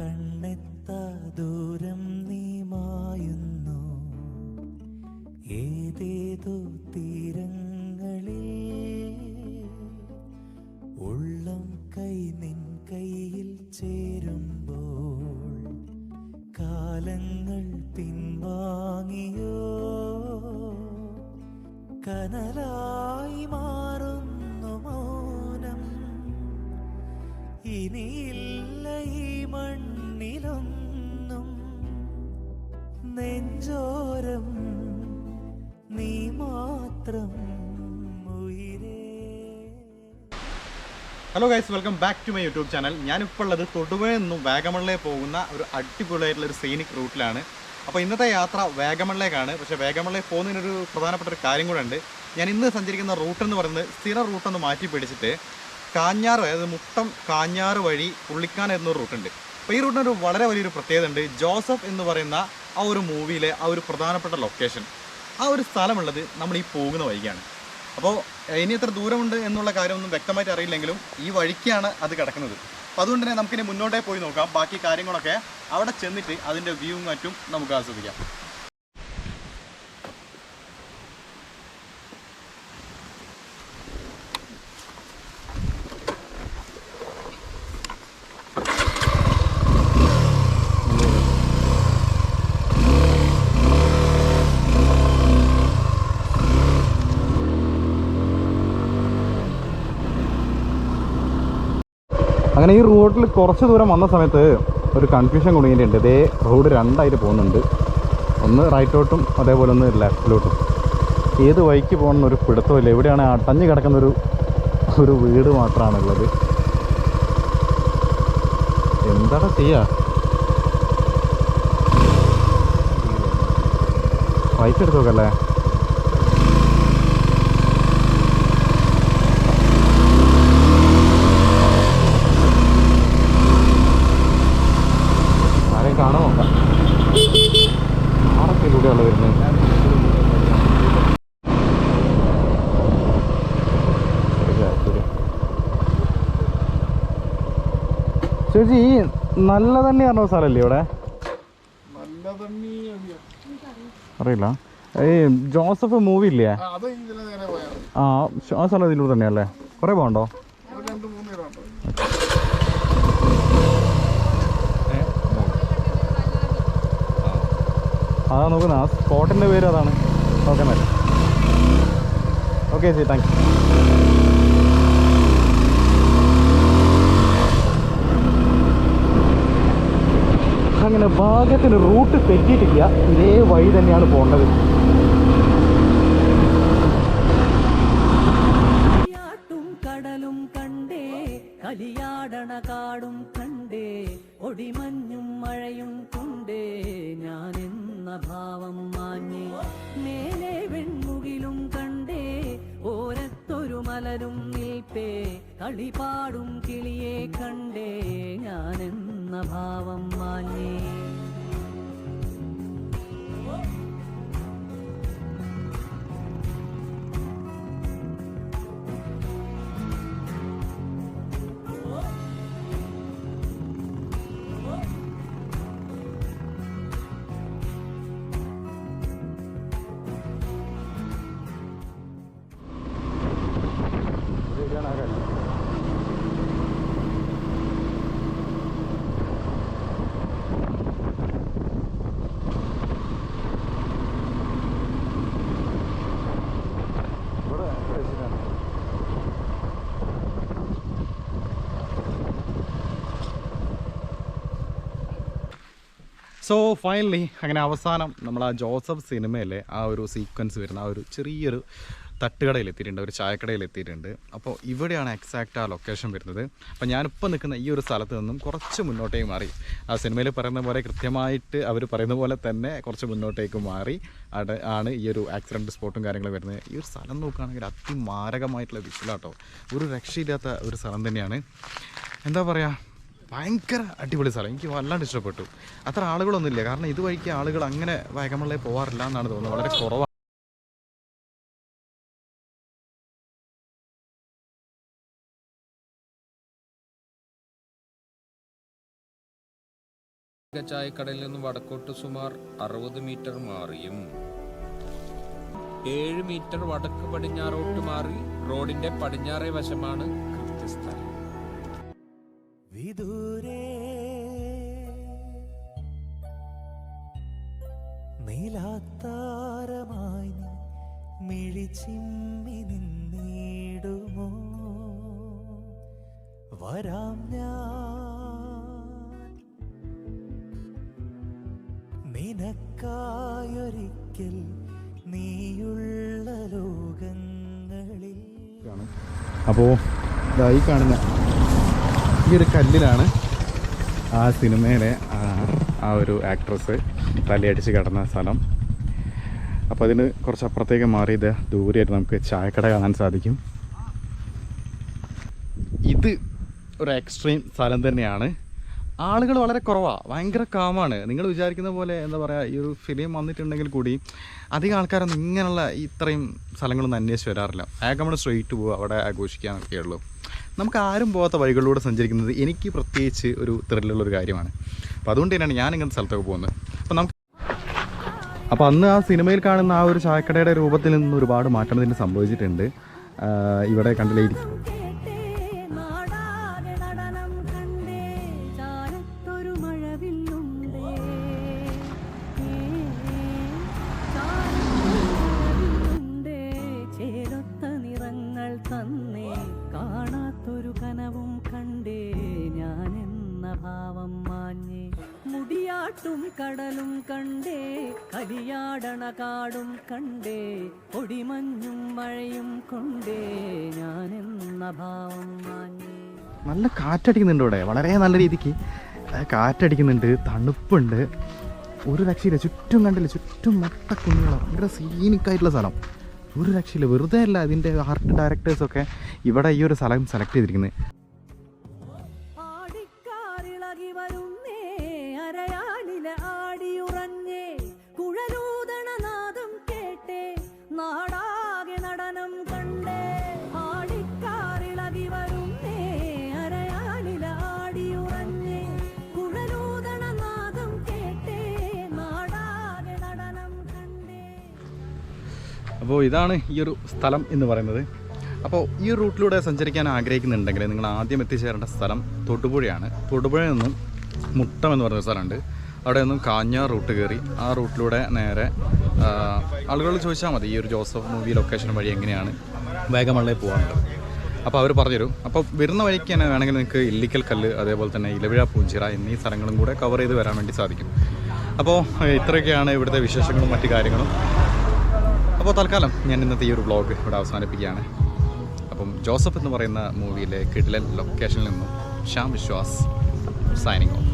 കണ്ണെത്താ ദൂരം നീ മായുന്നു. ഏതേതോ തീരങ്ങളിൽ മാത്രം hello guys welcome back to my YouTube channel ഞാനിപ്പോൾ ഉള്ളത് തൊടുപുഴയിൽ നിന്നും വാഗമണിലേക്ക് പോകുന്ന ഒരു അടിപൊളിയായിട്ടുള്ള ഒരു സൈനിക് റൂട്ടിലാണ് അപ്പോൾ ഇന്നത്തെ യാത്ര വാഗമണിലേക്കാണ് പക്ഷേ വാഗമണിലേക്ക് പോകുന്നതിനൊരു പ്രധാനപ്പെട്ട ഒരു കാര്യം കൂടെ ഉണ്ട്. ഞാൻ ഇന്ന് സഞ്ചരിക്കുന്ന റൂട്ട് എന്ന് പറയുന്നത് സ്ഥിര റൂട്ടൊന്ന് മാറ്റി പിടിച്ചിട്ട് കാഞ്ഞാറ് അതായത് മുട്ടം കാഞ്ഞാറ് വഴി പുള്ളിക്കാൻ എന്നൊരു റൂട്ടുണ്ട് അപ്പോൾ ഈ റൂട്ടിനൊരു വളരെ വലിയൊരു പ്രത്യേകത ഉണ്ട് ജോസഫ് എന്ന് പറയുന്ന ആ ഒരു മൂവിയിലെ ആ ഒരു പ്രധാനപ്പെട്ട ലൊക്കേഷൻ ആ ഒരു സ്ഥലമുള്ളത് നമ്മൾ ഈ പോകുന്ന വഴിക്കാണ്. അപ്പോൾ ഇനി എത്ര ദൂരമുണ്ട് എന്നുള്ള കാര്യമൊന്നും വ്യക്തമായിട്ട് അറിയില്ലെങ്കിലും ഈ വഴിക്കാണ് അത് കിടക്കുന്നത്. അപ്പോൾ അതുകൊണ്ട് തന്നെ നമുക്കിനി മുന്നോട്ടേ പോയി നോക്കാം. ബാക്കി കാര്യങ്ങളൊക്കെ അവിടെ ചെന്നിട്ട് അതിന്റെ വ്യൂവും മറ്റും നമുക്ക് ആസ്വദിക്കാം. അങ്ങനെ ഈ റോഡിൽ കുറച്ച് ദൂരം വന്ന സമയത്ത് ഒരു കൺഫ്യൂഷൻ കുടുങ്ങിയിട്ടുണ്ട്. ഇതേ റോഡ് രണ്ടായിട്ട് പോകുന്നുണ്ട്. ഒന്ന് റൈറ്റോട്ടും അതേപോലെ ഒന്ന് ലെഫ്റ്റിലോട്ടും ഏത് വഴിക്ക് പോകണമെന്ന് ഒരു പിടുത്തമില്ല. എവിടെയാണ് അടഞ്ഞു കിടക്കുന്ന ഒരു ഒരു വീട് മാത്രമാണുള്ളത്. എന്താണ് ചെയ്യാ? റൈറ്റ് എടുത്ത് നോക്കല്ലേ ആരെയും കാണാൻ നോക്കാം ആറൊക്കെ കൂടെയുള്ള വരുന്നത് ചേച്ചി ഈ നല്ല തണ്ണി പറഞ്ഞ സ്ഥലമല്ലേ ഇവിടെ? അറിയില്ല. ഈ ജോസഫ് മൂവി ഇല്ലേ. ആ ആ സ്ഥലം ഇതിലൂടെ തന്നെയല്ലേ? കുറേ പോകണ്ടോ? അതാ നോക്കുന്ന ആ സ്പോട്ടിന്റെ പേര് അതാണ്. ഓക്കെ എന്നാൽ ഓക്കെ ചേച്ചി താങ്ക് യു അങ്ങനെ ഭാഗ്യത്തിന് റൂട്ട് തെറ്റിയിട്ടില്ല. ഇതേ വഴി തന്നെയാണ് പോകേണ്ടത്. കടലും കണ്ടേ കലിയാടണ കാടും കണ്ടേ ഒടിമഞ്ഞും മഴയും കൊണ്ടേ ഞാൻ എന്ന ഭാവം മാഞ്ഞേ. മലരും നിൽപ്പേ കളിപാടും കിളിയെ കണ്ടേ ഞാനെന്ന ഭാവം മാഞ്ഞേ. സോ ഫൈനലി അങ്ങനെ അവസാനം നമ്മൾ ആ ജോസഫ് സിനിമയിലെ ആ ഒരു സീക്വൻസ് വരുന്ന ആ ഒരു ചെറിയൊരു തട്ടുകടയിൽ എത്തിയിട്ടുണ്ട് ഒരു ചായക്കടയിൽ എത്തിയിട്ടുണ്ട് അപ്പോൾ ഇവിടെയാണ് എക്സാക്റ്റ് ആ ലൊക്കേഷൻ വരുന്നത്. അപ്പോൾ ഞാനിപ്പോൾ നിൽക്കുന്ന ഈ ഒരു സ്ഥലത്ത് നിന്നും കുറച്ച് മുന്നോട്ടേക്ക് മാറി. ആ സിനിമയിൽ പറയുന്ന പോലെ കൃത്യമായിട്ട് അവർ പറയുന്ന പോലെ തന്നെ കുറച്ച് മുന്നോട്ടേക്ക് മാറി അവിടെ ആണ് ഈ ഒരു ആക്സിഡന്റ് സ്പോട്ടും കാര്യങ്ങളും വരുന്നത്. ഈ ഒരു സ്ഥലം നോക്കുകയാണെങ്കിൽ അതിമാരകമായിട്ടുള്ള വിഷലാട്ടോ ഒരു രക്ഷയില്ലാത്ത ഒരു സ്ഥലം തന്നെയാണ്. എന്താ പറയുക ഭയങ്കര അടിപൊളി സ്ഥലം. എനിക്ക് വല്ലാണ്ട് ഇഷ്ടപ്പെട്ടു. അത്ര ആളുകളൊന്നുമില്ല കാരണം ഇതുവഴിക്ക് ആളുകൾ അങ്ങനെ വാഗമണിലേക്ക് പോവാറില്ല എന്നാണ് തോന്നുന്നത്. വളരെ കുറവാണ് ചായക്കടയിൽ നിന്ന് വടക്കോട്ട് സുമാർ അറുപത് മീറ്റർ മാറിയും. ഏഴ് മീറ്റർ വടക്ക് പടിഞ്ഞാറോട്ട് മാറി റോഡിന്റെ പടിഞ്ഞാറേ വശമാണ് കൃത്യസ്ഥലം. വിദൂരേ. നീലാത്താരമായി നീ മിഴിച്ചിമ്മി നിന്നിടുമോ? വരാം ഞാൻ. നിനക്കായൊരിക്കൽ നീയുള്ള ലോകങ്ങളിൽ. അപ്പോൾ ഇതായി കാണുന്ന. ഈ ഒരു കല്ലിലാണ് ആ സിനിമയിലെ ആ, ഒരു ആക്ട്രസ് തലയടിച്ച് കിടന്ന സ്ഥലം. അപ്പോൾ അതിന് കുറച്ച് അപ്പുറത്തേക്ക് മാറിയത് ദൂരെയായിട്ട് നമുക്ക് ചായക്കട കാണാൻ സാധിക്കും. ഇത് ഒരു എക്സ്ട്രീം സ്ഥലം തന്നെയാണ്. ആളുകൾ വളരെ കുറവാണ് ഭയങ്കര കാമാണ്. നിങ്ങൾ വിചാരിക്കുന്ന പോലെ എന്താ പറയുക ഈ ഒരു ഫിലിം വന്നിട്ടുണ്ടെങ്കിൽ കൂടി അധികം ആൾക്കാരൊന്നും ഇങ്ങനെയുള്ള ഇത്രയും സ്ഥലങ്ങളൊന്നും അന്വേഷിച്ച് വരാറില്ല. അയാൾക്ക് നമ്മൾ സ്ട്രെയിറ്റ് പോകുക അവിടെ ആഘോഷിക്കാനൊക്കെ ഉള്ളൂ. നമുക്ക് ആരും പോകാത്ത വഴികളിലൂടെ സഞ്ചരിക്കുന്നത് എനിക്ക് പ്രത്യേകിച്ച് ഒരു ത്രില്ലുള്ള ഒരു കാര്യമാണ്. അപ്പോൾ അതുകൊണ്ട് തന്നെയാണ് ഞാൻ ഇങ്ങനത്തെ സ്ഥലത്തൊക്കെ പോകുന്നത്. അപ്പോൾ നമുക്ക് അപ്പോൾ അന്ന് ആ സിനിമയിൽ കാണുന്ന ആ ഒരു ചായക്കടയുടെ രൂപത്തിൽ നിന്ന് ഒരുപാട് മാറ്റം ഇതിന് സംഭവിച്ചിട്ടുണ്ട്. ഇവിടെ കണ്ടില്ലേ മുടിയാട്ടും കടലും കണ്ടേ കലിയാടണ കാടും കണ്ടേ പൊടിമഞ്ഞും മഴയും കൊണ്ടേ എന്ന ഭാവം മാഞ്ഞേ. നല്ല കാറ്റടിക്കുന്നുണ്ട് ഇവിടെ. വളരെ നല്ല രീതിക്ക്. കാറ്റടിക്കുന്നുണ്ട് തണുപ്പുണ്ട്. ഒരു രക്ഷയില്ല ചുറ്റും കണ്ടില്ല ചുറ്റും മൊട്ട കുഞ്ഞുങ്ങളാണ് ഭയങ്കര സീനിക്കായിട്ടുള്ള സ്ഥലം. ഒരു രക്ഷയില്ല വെറുതെ അല്ല ഇതിന്റെ ആർട്ട് ഡയറക്ടേഴ്സൊക്കെ ഇവിടെ ഈ ഒരു സ്ഥലം സെലക്ട് ചെയ്തിരിക്കുന്നത്. നാടാകെ നടനം കണ്ടേ. ആടിക്കാറിളകി കുഴലൂതണ നാദം കേട്ടേ. നാടാകെ നടനം കണ്ടേ. അപ്പോൾ ഇതാണ് ഈ ഒരു സ്ഥലം എന്ന് പറയുന്നത്. അപ്പോൾ ഈ റൂട്ടിലൂടെ സഞ്ചരിക്കാൻ ആഗ്രഹിക്കുന്നുണ്ടെങ്കിൽ നിങ്ങൾ ആദ്യം എത്തിച്ചേരേണ്ട സ്ഥലം തൊടുപുഴയാണ്. തൊടുപുഴയിൽ നിന്നും മുട്ടം എന്ന് പറയുന്ന സ്ഥലമുണ്ട്. അവിടെ നിന്നും കാഞ്ഞ റൂട്ട് കയറി ആ റൂട്ടിലൂടെ നേരെ ആളുകൾ ചോദിച്ചാൽ മതി ഈ ഒരു ജോസഫ് മൂവി ലൊക്കേഷൻ വഴി എങ്ങനെയാണ് വേഗമള്ളേ പോകാറുണ്ട് അപ്പോൾ അവർ പറഞ്ഞുതരും. അപ്പോൾ വരുന്ന വഴിക്ക് തന്നെ വേണമെങ്കിൽ നിങ്ങൾക്ക് ഇല്ലിക്കൽ കല്ല് അതേപോലെ തന്നെ ഇലവിഴ പൂഞ്ചിറ എന്നീ സ്ഥലങ്ങളും കൂടെ കവർ ചെയ്ത് വരാൻ വേണ്ടി സാധിക്കും. അപ്പോൾ ഇത്രയൊക്കെയാണ് ഇവിടുത്തെ വിശേഷങ്ങളും മറ്റു കാര്യങ്ങളും. അപ്പോൾ തൽക്കാലം ഞാൻ ഇന്നത്തെ ഈ ഒരു ബ്ലോഗ് ഇവിടെ അവസാനിപ്പിക്കുകയാണ്. അപ്പം ജോസഫ് എന്ന് പറയുന്ന മൂവിയിലെ കിഡ്ലൻ ലൊക്കേഷനിൽ നിന്നും ശ്യാം വിശ്വാസ് സൈനിങ് ഓഫ്